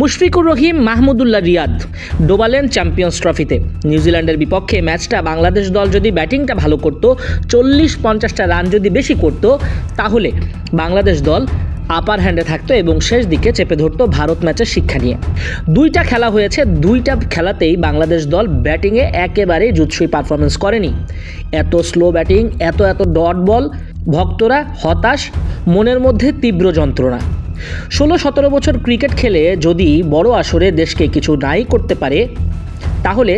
মুশফিকুর রহিম, মাহমুদুল্লাহ রিয়াদ। ডোবালেন চ্যাম্পিয়ন্স ট্রফিতে। নিউজিল্যান্ডের বিপক্ষে ম্যাচটা বাংলাদেশ দল যদি ব্যাটিংটা ভালো করতো চল্লিশ পঞ্চাশটা রান যদি বেশি করতো, তাহলে বাংলাদেশ দল আপার হ্যান্ডে থাকতো এবং শেষ দিকে চেপে ধরতো ভারত ম্যাচের শিক্ষা নিয়ে। দুইটা খেলা হয়েছে, দুইটা খেলাতেই বাংলাদেশ দল ব্যাটিংয়ে একেবারেই জুৎসই পারফরমেন্স করেনি। এত স্লো ব্যাটিং এত এত ডট বল ভক্তরা হতাশ, মনের মধ্যে তীব্র যন্ত্রণা। ষোলো সতেরো বছর ক্রিকেট খেলে যদি বড় আসরে দেশকে কিছু নাই করতে পারে, তাহলে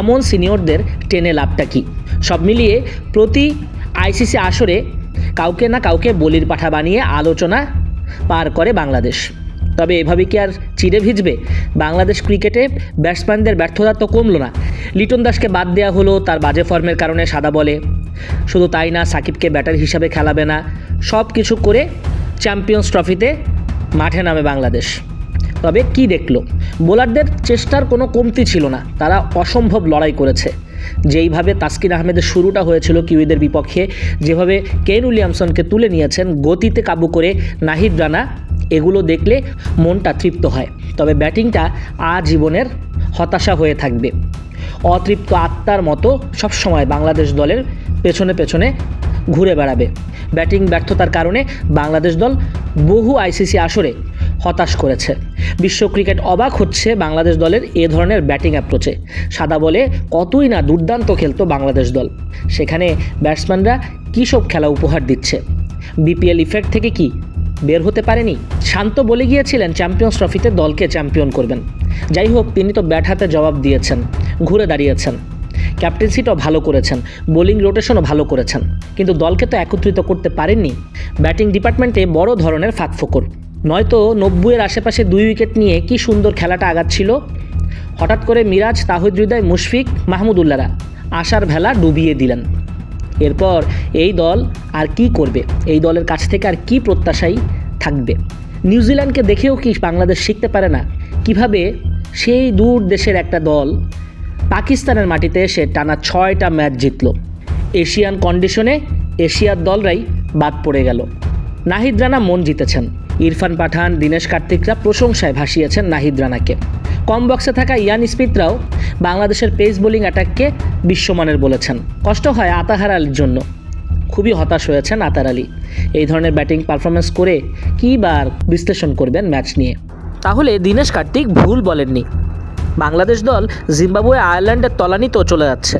এমন সিনিয়রদের টেনে লাভটা কী? সব মিলিয়ে প্রতি আইসিসি আসরে কাউকে না কাউকে বলির পাঠা বানিয়ে আলোচনা পার করে বাংলাদেশ। তবে এভাবে কি আর চিড়ে ভিজবে? বাংলাদেশ ক্রিকেটে ব্যাটসম্যানদের ব্যর্থতা তো কমলো না। লিটন দাসকে বাদ দেওয়া হলো, তার বাজে ফর্মের কারণে সাদা বলে। শুধু তাই না, সাকিবকে ব্যাটার হিসাবে খেলাবে না। সব কিছু করে চ্যাম্পিয়ন্স ট্রফিতে মাঠে নামে বাংলাদেশ। তবে কি দেখল? বোলারদের চেষ্টার কোনো কমতি ছিল না, তারা অসম্ভব লড়াই করেছে। যেইভাবে তাসকিন আহমেদের শুরুটা হয়েছিল কিউইদের বিপক্ষে, যেভাবে কেন উইলিয়ামসনকে তুলে নিয়েছেন, গতিতে কাবু করে নাহিদ রানা, এগুলো দেখলে মনটা তৃপ্ত হয়। তবে ব্যাটিংটা আজীবনের হতাশা হয়ে থাকবে। অতৃপ্ত আত্মার মতো সবসময় বাংলাদেশ দলের পেছনে পেছনে ঘুরে বেড়াবে। ব্যাটিং ব্যর্থতার কারণে বাংলাদেশ দল বহু আইসিসি আসরে হতাশ করেছে। বিশ্ব ক্রিকেট অবাক হচ্ছে বাংলাদেশ দলের এ ধরনের ব্যাটিং অ্যাপ্রোচে। সাদা বলে কতই না দুর্দান্ত খেলতো বাংলাদেশ দল। সেখানে ব্যাটসম্যানরা কী সব খেলা উপহার দিচ্ছে? বিপিএল ইফেক্ট থেকে কি বের হতে পারেনি? শান্ত বলে গিয়েছিলেন চ্যাম্পিয়ন্স ট্রফিতে দলকে চ্যাম্পিয়ন করবেন। যাই হোক, তিনি তো ব্যাট হাতে জবাব দিয়েছেন, ঘুরে দাঁড়িয়েছেন। ক্যাপ্টেন্সিটাও ভালো করেছেন, বোলিং রোটেশনও ভালো করেছেন, কিন্তু দলকে তো একত্রিত করতে পারেননি। ব্যাটিং ডিপার্টমেন্টে বড় ধরনের ফাঁকফোকর। নয়তো নব্বইয়ের আশেপাশে দুই উইকেট নিয়ে কি সুন্দর খেলাটা আগাচ্ছিল? হঠাৎ করে মিরাজ, তাহিদ হৃদয়, মুশফিক মাহমুদুল্লাহরা আশার ভেলা ডুবিয়ে দিলেন। এরপর এই দল আর কি করবে? এই দলের কাছ থেকে আর কি প্রত্যাশাই থাকবে? নিউজিল্যান্ডকে দেখেও কি বাংলাদেশ শিখতে পারে না? কীভাবে সেই দূর দেশের একটা দল পাকিস্তানের মাটিতে এসে টানা ছয়টা ম্যাচ জিতল। এশিয়ান কন্ডিশনে এশিয়ার দলরাই বাদ পড়ে গেল। নাহিদ রানা মন জিতেছেন। ইরফান পাঠান, দীনেশ কার্তিকরা প্রশংসায় ভাসিয়েছেন নাহিদ রানাকে। কম বক্সে থাকা ইয়ান স্মিথরাও বাংলাদেশের পেস বোলিং অ্যাটাককে বিশ্বমানের বলেছেন। কষ্ট হয় আতাহার আলীর জন্য। খুবই হতাশ হয়েছেন আতার আলী। এই ধরনের ব্যাটিং পারফরমেন্স করে কী বার বিশ্লেষণ করবেন ম্যাচ নিয়ে? তাহলে দীনেশ কার্তিক ভুল বলেননি। বাংলাদেশ দল জিম্বাবুয়ে আয়ারল্যান্ডের তলানিতেও চলে যাচ্ছে।